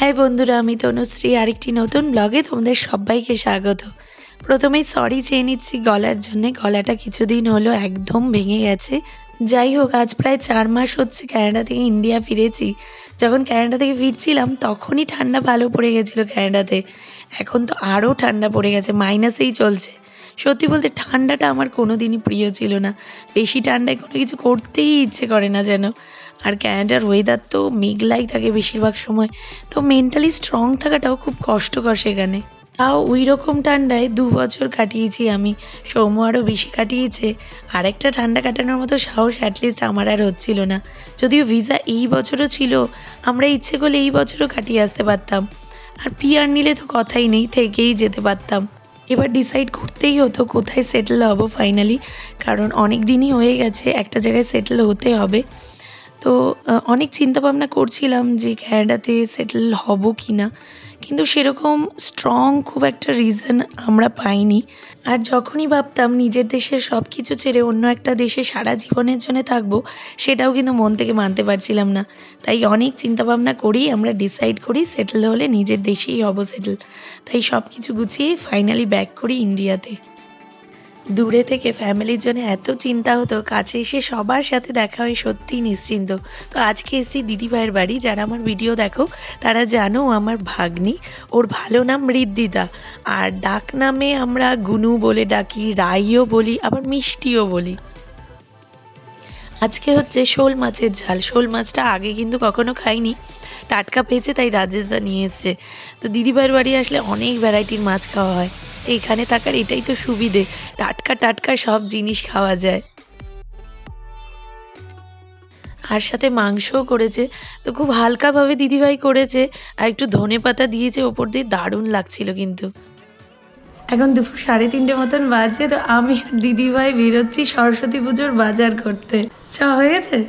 High বন্ধুরা, আমি তনুশ্রী। আরেকটি নতুন ব্লগে তোমাদের সবাইকে স্বাগত। প্রথমেই সরি চেয়ে নিচ্ছি, গলার জন্য গলাটা কিছুদিন হলো একদম ভেঙে গেছে। যাই হোক, আজ প্রায় চার মাস হচ্ছে ক্যানাডা থেকে ইন্ডিয়া ফিরেছি। যখন ক্যানাডা থেকে ফিরছিলাম, তখনই ঠান্ডা ভালো পড়ে গেছিল ক্যানাডাতে এখন তো আরও ঠান্ডা পড়ে গেছে মাইনাসেই চলছে। সত্যি বলতে ঠান্ডাটা আমার কোনো দিনই প্রিয় ছিল না। বেশি ঠান্ডায় কোনো কিছু করতেই ইচ্ছে করে না যেন। আর ক্যানাডার ওয়েদার তো মেঘলাই থাকে বেশিরভাগ সময়। তো মেন্টালি স্ট্রং থাকাটাও খুব কষ্টকর সেখানে। তাও ওই রকম ঠান্ডায় দু বছর কাটিয়েছি আমি। সৌম্য আরও বেশি কাটিয়েছে। আরেকটা ঠান্ডা কাটানোর মতো সাহস অ্যাটলিস্ট আমার আর হচ্ছিল না। যদিও ভিসা এই বছরও ছিল, আমরা ইচ্ছে করলে এই বছরও কাটিয়ে আসতে পারতাম। আর পিয়ার নিলে তো কথাই নেই, থেকেই যেতে পারতাম। এবার ডিসাইড করতেই হতো কোথায় সেটেল হব ফাইনালি কারণ অনেক দিনই হয়ে গেছে, একটা জায়গায় সেটেল হতে হবে। তো অনেক চিন্তা ভাবনা করছিলাম যে ক্যানাডাতে সেটেল হব কি না কিন্তু সেরকম স্ট্রং খুব একটা রিজন আমরা পাইনি। আর যখনই ভাবতাম নিজের দেশের সব কিছু ছেড়ে অন্য একটা দেশে সারা জীবনের জন্য থাকব, সেটাও কিন্তু মন থেকে মানতে পারছিলাম না। তাই অনেক চিন্তা ভাবনা করেই আমরা ডিসাইড করি সেটেল হলে নিজের দেশেই হব সেটেল তাই সব কিছু গুছিয়ে ফাইনালি ব্যাক করি ইন্ডিয়াতে দূরে থেকে ফ্যামিলির জন্য এত চিন্তা হতো, কাছে এসে সবার সাথে দেখা হয় সত্যিই নিশ্চিন্ত। তো আজকে এসেছি দিদিভাইয়ের বাড়ি, যারা আমার ভিডিও দেখো, তারা জানো আমার ভাগ্নি, ওর ভালো নাম ঋদ্দিদা আর ডাক নামে আমরা গুনু বলে ডাকি, রাইও বলি, আবার মিষ্টিও বলি। আজকে হচ্ছে শোল মাছের ঝাল। শোল মাছটা আগে কিন্তু কখনো খাইনি। টাটকা পেয়েছে, তাই রাজেশদা নিয়ে এসছে। তো দিদিভাইয়ের বাড়ি আসলে অনেক ভ্যারাইটির মাছ খাওয়া হয়। এখানে থাকার এটাই তো সুবিধে। টাটকা টাটকা সব জিনিস খাওয়া যায়। আর সাথে মাংসও করেছে। তো খুব হালকাভাবে দিদিভাই করেছে। আর একটু ধনে পাতা দিয়েছে, ওপর দিয়ে দারুণ লাগছিল কিন্তু। এখন দুপুর সাড়ে তিনটে মতন বাজে, তো আমি দিদিভাই বেরোচ্ছি সরস্বতী পুজোর বাজার করতে। চা হয়ে গেছে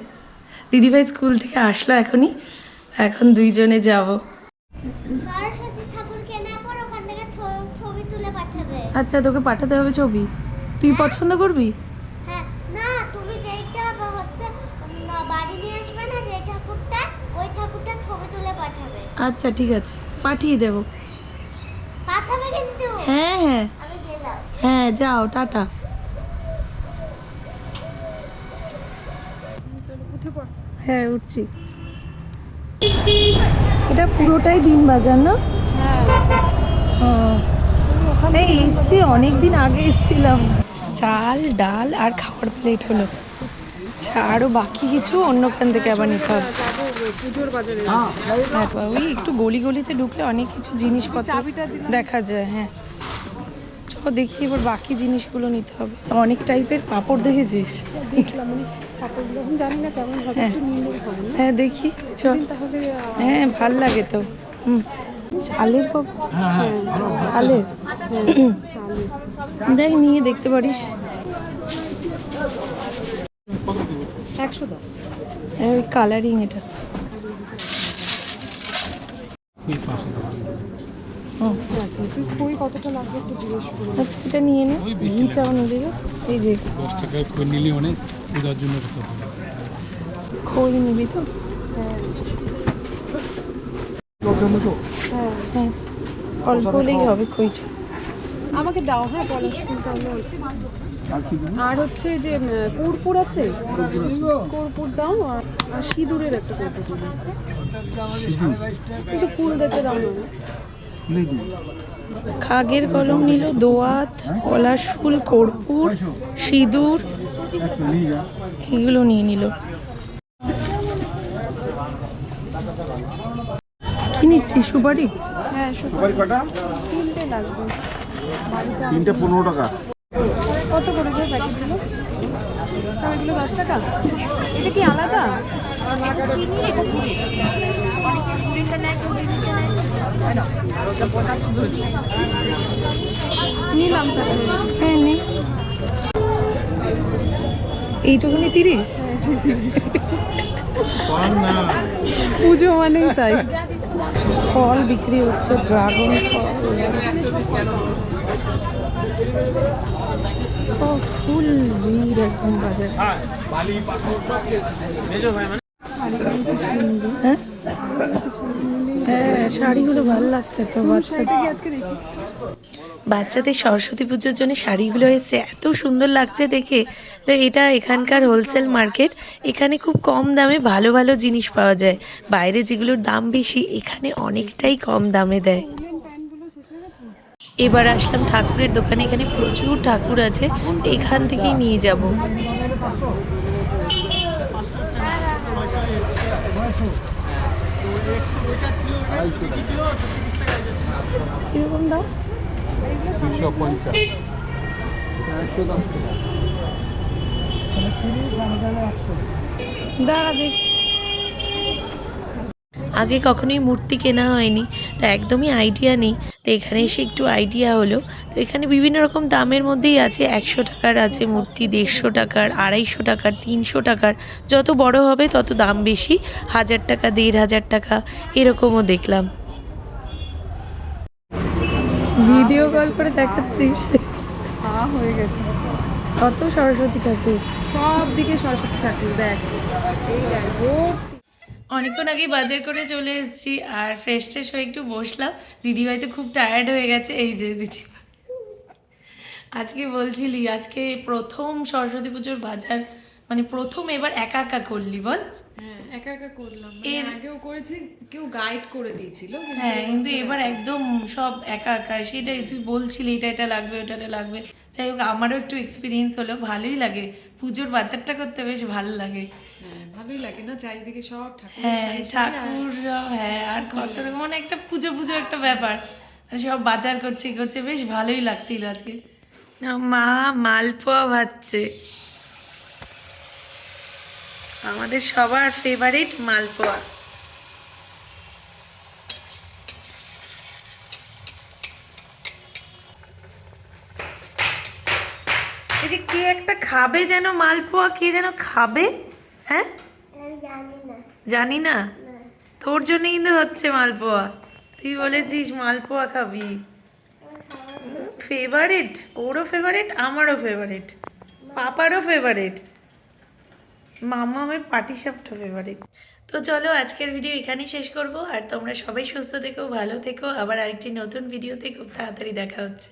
দিদিভাই স্কুল থেকে আসলো এখনই? এখন দুইজনে যাব সরস্বতী ঠাকুর কেনার পর ওখান থেকে ছ- ছবি তুলে পাঠাবে আচ্ছা তোকে পাঠাতে হবে ছবি। তুই পছন্দ করবি? হ্যাঁ না তুমি যেইটা হচ্ছে বাড়ি নিয়ে আসবে না যে ঠাকুরটা ওই ঠাকুরটা ছবি তুলে পাঠাবে। আচ্ছা ঠিক আছে। পাঠিয়ে দেবো। পাঠাবে কিন্তু? হ্যাঁ হ্যাঁ। আমি গেলাম। হ্যাঁ যাও টাটা। হ্যাঁ উঠছি। এটা পুরোটাই দিন বাজার না? হ্যাঁ। এই এসছি অনেক দিন আগে এসছিলাম। চাল, ডাল আর খাওয়ার প্লেট হলো। আরও বাকি কিছু অন্যখান থেকে আবার নিতে হবে। হ্যাঁ ওই একটু গলি গলিতে ঢুকলে অনেক কিছু জিনিসপত্র দেখা যায় হ্যাঁ। চলো দেখি এবার বাকি জিনিসগুলো নিতে হবে। অনেক টাইপের পাপড় দেখেছিস? হ্যাঁ হ্যাঁ দেখি, চল। হ্যাঁ ভালো লাগে তো। হুম। চালের চালের দেখ নিয়ে দেখতে পারিস। একশো হ্যাঁ, ওই কালারিং এটা। আচ্ছা আচ্ছা এটা নিয়ে নে। ঘিটাও নিয়ে এই যে দশ টাকায় করে নিলে অনেক পূজার জন্য খই নিবি তো? হ্যাঁ। হ্যাঁ অল্প হলেই হবে খইটা আমাকে দাও হ্যাঁ পলাশ ফুল তাহলে আর হচ্ছে যে কর্পূর আছে? কর্পূর দাও আর আর সিঁদুরের একটা কর্পূর একটু ফুল দেখতে দাও না। খাগের কলম নিল দোয়াত পলাশ ফুল কর্পূর সিঁদুর। এগুলো নিয়ে নিল। নিচ্ছি সুপারি। হ্যাঁ সুপারি। কটা? তিনটে লাগবে। তিনটে পনেরো টাকা। কত করে গো প্যাকেটগুলো? এগুলো দশ টাকা? এটা কি আলাদা? নিলাম তাহলে। হ্যাঁ নে। এইটুকুনি তিরিশ? পুজো মানেই তাই। ফল বিক্রি হচ্ছে ড্রাগন ফল। ফুল ভিড় একদম বাজার। হ্যাঁ? হ্যাঁ শাড়িগুলো ভালো লাগছে তো বাচ্চা কি আজকে দেখিস বাচ্চাদের সরস্বতী পুজোর জন্য শাড়িগুলো এসছে এত সুন্দর লাগছে দেখে। তো এটা এখানকার হোলসেল মার্কেট এখানে খুব কম দামে ভালো ভালো জিনিস পাওয়া যায়। বাইরে যেগুলোর দাম বেশি, এখানে অনেকটাই কম দামে দেয়। এবার আসলাম ঠাকুরের দোকানে, এখানে প্রচুর ঠাকুর আছে এখান থেকেই নিয়ে যাব। কীরকম দাম? আগে কখনোই মূর্তি কেনা হয়নি, তো একদমই আইডিয়া নেই। তো এখানে এসে একটু আইডিয়া হলো। তো এখানে বিভিন্ন রকম দামের মধ্যেই আছে, একশো টাকার আছে মূর্তি, দেড়শো টাকার, আড়াইশো টাকার, তিনশো টাকার। যত বড় হবে তত দাম বেশি, হাজার টাকা, দেড় হাজার টাকা, এরকমও দেখলাম। ভিডিও কল করে দেখাচ্ছিস। হ্যাঁ হয়ে গেছে। কত সরস্বতী ঠাকুর। সব দিকে সরস্বতী ঠাকুর দেখ। এই দেখ অনেকক্ষণ আগে বাজার করে চলে এসেছি আর ফ্রেশ ট্রেশ হয়ে একটু বসলাম। দিদিভাই তো খুব টায়ার্ড হয়ে গেছে এই যে দিদি। আজকে বলছিলি আজকে প্রথম সরস্বতী পুজোর বাজার মানে প্রথম এবার একা একা করলি বল। একা একা করলাম। মানে এর- আগেও করেছি কেউ গাইড করে দিয়েছিল হ্যাঁ কিন্তু এবার একদম সব একা একা। সেটাই তুই বলছিলি এটা এটা লাগবে ওটা এটা লাগবে। যাই হোক আমারও একটু এক্সপিরিয়েন্স হলো ভালোই লাগে। পুজোর বাজারটা করতে বেশ ভালো লাগে। হ্যাঁ ভালোই লাগে না? চারিদিকে সব ঠাকুর হ্যাঁ ঠাকুর হ্যাঁ আর কত রকম মানে একটা পুজো পুজো একটা ব্যাপার। আর সব বাজার করছে করছে বেশ ভালোই লাগছিল আজকে। মা মালপোয়া ভাজছে। আমাদের সবার ফেভারিট মালপোয়া। এই যে কে একটা খাবে যেন মালপোয়া কে যেন খাবে? হ্যাঁ? জানি না। তোর জন্য কিন্তু হচ্ছে মালপোয়া। তুই বলেছিস মালপোয়া খাবি। ফেভারিট ওরও ফেভারিট আমারও ফেভারিট পাপারও ফেভারিট মামা আমার পাটিসাপটা ফেভারিট তো চলো আজকের ভিডিও এখানেই শেষ করব, আর তোমরা সবাই সুস্থ থেকো, ভালো থেকো, আবার আরেকটি নতুন ভিডিওতে খুব তাড়াতাড়ি দেখা হচ্ছে।